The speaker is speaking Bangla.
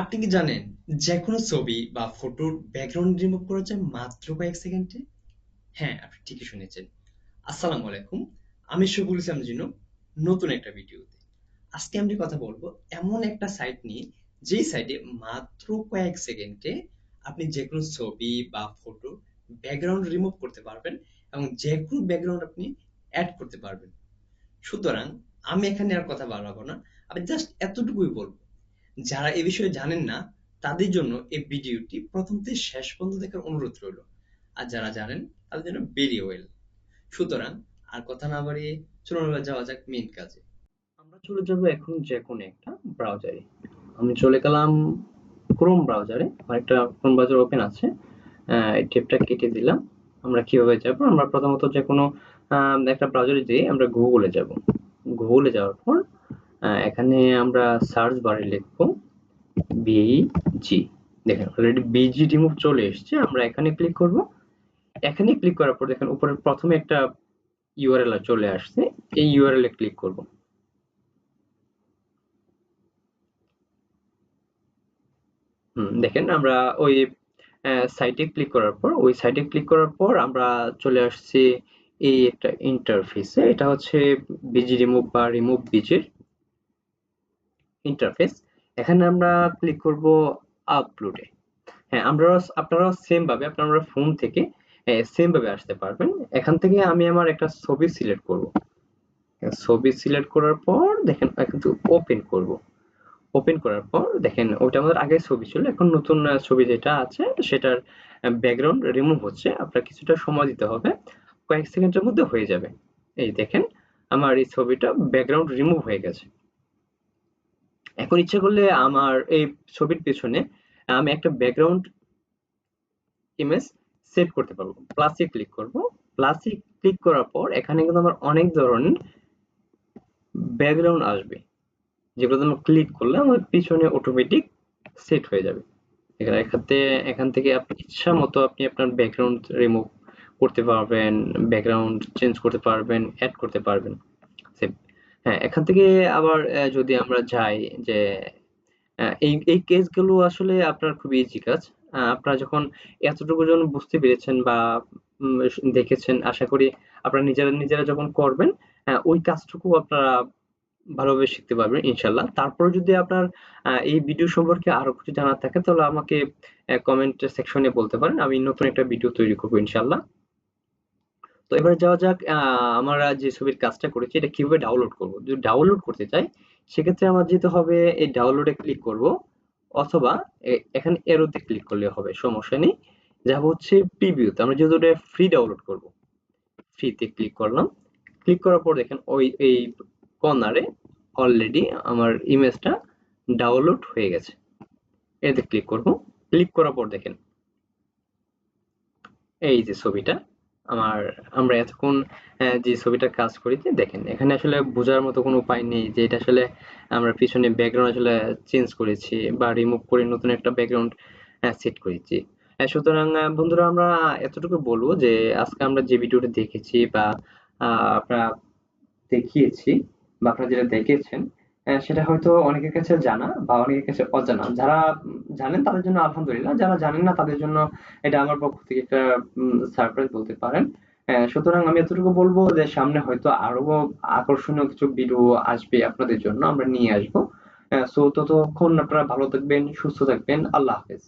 আপনি কি জানেন যে কোনো ছবি বা ফটোর ব্যাকগ্রাউন্ড রিমুভ করা যায় মাত্র কয়েক সেকেন্ডে হ্যাঁ আপনি ঠিকই শুনেছেন। আসসালামু আলাইকুম, আমি শফিকুল ইসলাম জিনু, নতুন একটা ভিডিওতে। আজকে আমি কথা বলব এমন একটা সাইট নিয়ে, যেই সাইটে মাত্র কয়েক সেকেন্ডে আপনি যে কোনো ছবি বা ফটো ব্যাকগ্রাউন্ড রিমুভ করতে পারবেন এবং যে কোনো ব্যাকগ্রাউন্ড আপনি অ্যাড করতে পারবেন। সুতরাং আমি এখানে আর কথা বাড়াবো না, আমি জাস্ট এতটুকুই বলব। যারা এ বিষয়ে জানেন না, তাদের জন্য এই ভিডিওটি প্রথম থেকে শেষ পর্যন্ত দেখার অনুরোধ রইল। আর যারা জানেন, তাদের জন্য ভেরি ওয়েল সুতরাং আর কথা না বাড়িয়ে চলুন যাওয়া যাক মেইন কাজে। আমরা চলে যাব এখন যে কোনো একটা ব্রাউজারে আমি চলে গেলাম ক্রোম ব্রাউজারে আমার একটা ক্রোম ব্রাউজার ওপেন আছে এই ট্যাবটা কেটে দিলাম। আমরা কীভাবে যাব? আমরা প্রথমত যে কোনো একটা ব্রাউজারে দিয়ে আমরা গুগলে যাব। গুগলে যাওয়ার পর এখানে আমরা সার্চ বারে লিখব বিজি দেখেন অলরেডি বিজি রিমুভ চলে এসেছে, আমরা এখানে ক্লিক করব। এখানে ক্লিক করার পর দেখেন, উপরে প্রথমে একটা ইউআরএল চলে আসছে, এই ইউআরএল এ ক্লিক করব। হুম, দেখেন, আমরা ওই সাইটে ক্লিক করার পর, ওই সাইটে ক্লিক করার পর আমরা চলে আসছি এই একটা ইন্টারফেসে এটা হচ্ছে বিজি রিমুভ বা রিমুভ বিজির ইন্টারফেস এখানে আমরা ক্লিক করব আপলোডে হ্যাঁ আমরা আপনারা সেম ভাবে, আপনারা ফোন থেকে সেম ভাবে আসতে পারবেন। এখান থেকে আমি আমার একটা ছবি সিলেক্ট করব। ছবি সিলেক্ট করার পর দেখেন কিন্তু ওপেন করব। ওপেন করার পর দেখেন ওটা আমাদের আগে ছবি ছিল, এখন নতুন ছবি যেটা আছে, সেটার ব্যাকগ্রাউন্ড রিমুভ হচ্ছে। আপনার কিছুটা সময় দিতে হবে, কয়েক সেকেন্ডের মধ্যে হয়ে যাবে। এই দেখেন, আমার এই ছবিটা ব্যাকগ্রাউন্ড রিমুভ হয়ে গেছে। এখন ইচ্ছে করলে আমার এই ছবির পেছনে আমি একটা ব্যাকগ্রাউন্ড ইমেজ সেভ করতে পারব। প্লাসে ক্লিক করব। প্লাসে ক্লিক করার পর এখানে কিন্তু আমার অনেক ধরনের ব্যাকগ্রাউন্ড আসবে। যেগুলো আমি ক্লিক করলে আমার পিছনে অটোমেটিক সেট হয়ে যাবে। এখানে এখানে এখান থেকে আপনি ইচ্ছা মতো আপনি আপনার ব্যাকগ্রাউন্ড রিমুভ করতে পারবেন ব্যাকগ্রাউন্ড চেঞ্জ করতে পারবেন অ্যাড করতে পারবেন. হ্যাঁ এখান থেকে আবার আহ, যদি আমরা যাই যে আহ, এই এই কেসগুলো আসলে আপনার খুব ইজি কাজ। আহ, আপনারা যখন এতটুকু যখন বুঝতে পেরেছেন বা দেখেছেন আশা করি আপনারা নিজেরা নিজেরা যখন করবেন আহ, ওই কাজটুকু আপনারা ভালোভাবে শিখতে পারবেন ইনশাল্লাহ। তারপরে যদি আপনার আহ, এই ভিডিও সম্পর্কে আরও কিছু জানার থাকে তাহলে আমাকে কমেন্ট সেকশনে বলতে পারেন। আমি নতুন একটা ভিডিও তৈরি করব ইনশাল্লাহ। তো এবার যাওয়া যাক আমরা যে ছবির কাজটা করেছি, এটা কীভাবে ডাউনলোড করব? যদি ডাউনলোড করতে চাই, সেক্ষেত্রে আমার যেতে হবে এই ডাউনলোডে ক্লিক করব, অথবা এখানে এরোতে ক্লিক করলে হবে, সমস্যা নেই। যা হচ্ছে প্রিভিউতে আমরা যেহেতু এটা ফ্রি ডাউনলোড করব ফ্রিতে ক্লিক করলাম। ক্লিক করার পর দেখেন ওই, এই কর্নারে অলরেডি আমার ইমেজটা ডাউনলোড হয়ে গেছে। এতে ক্লিক করব। ক্লিক করার পর দেখেন, এই যে ছবিটা আমার, আমরা এতক্ষণ যে ছবিটা কাজ করেছি দেখেন, এখানে আসলে বোঝার মতো কোনো উপায় নেই যে এটা আসলে আমরা পিছনে ব্যাকগ্রাউন্ড আসলে চেঞ্জ করেছি বা রিমুভ করে নতুন একটা ব্যাকগ্রাউন্ড সেট করেছি। সুতরাং বন্ধুরা, আমরা এতটুকু বলব যে আজকে আমরা যে ভিডিওটা দেখেছি বা আপনারা দেখিয়েছি বা আপনারা যেটা দেখেছেন সেটা হয়তো অনেকের কাছে জানা বা অনেকের কাছে অজানা। যারা জানেন তাদের জন্য আলহামদুলিল্লাহ, যারা জানেন না তাদের জন্য এটা আমার পক্ষ থেকে একটা সারপ্রাইজ বলতে পারেন। সুতরাং আমি এতটুকু বলব যে সামনে হয়তো আরও আকর্ষণীয় কিছু ভিডিও আসবে আপনাদের জন্য, আমরা নিয়ে আসব। সো ততক্ষণ আপনারা ভালো থাকবেন, সুস্থ থাকবেন। আল্লাহ হাফেজ।